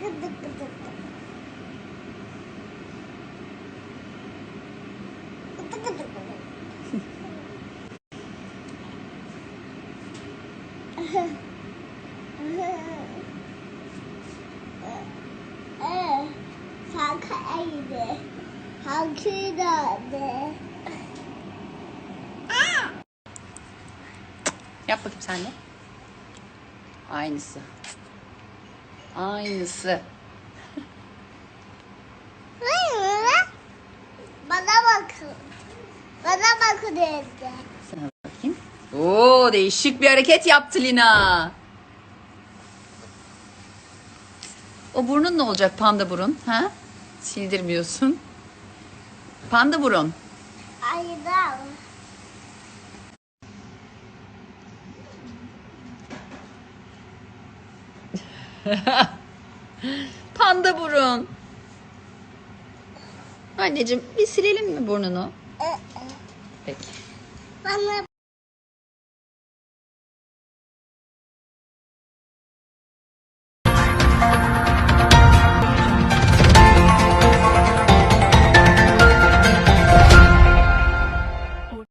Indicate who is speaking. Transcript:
Speaker 1: gıdık gıdık. Gıdık gıdık gıdık. Halka eğdi. Halkıyı dağıldı.
Speaker 2: Yap bakayım sen de. Aynısı. Aynısı.
Speaker 1: Bana bakın. Bana bakın dedi.
Speaker 2: Sana bakayım. Oo değişik bir hareket yaptı Lina. O burnun ne olacak panda burun? Ha? Sildirmiyorsun. Panda burun.
Speaker 1: Ayıdan.
Speaker 2: Panda burun. Anneciğim bir silelim mi burnunu? Peki.
Speaker 1: Bana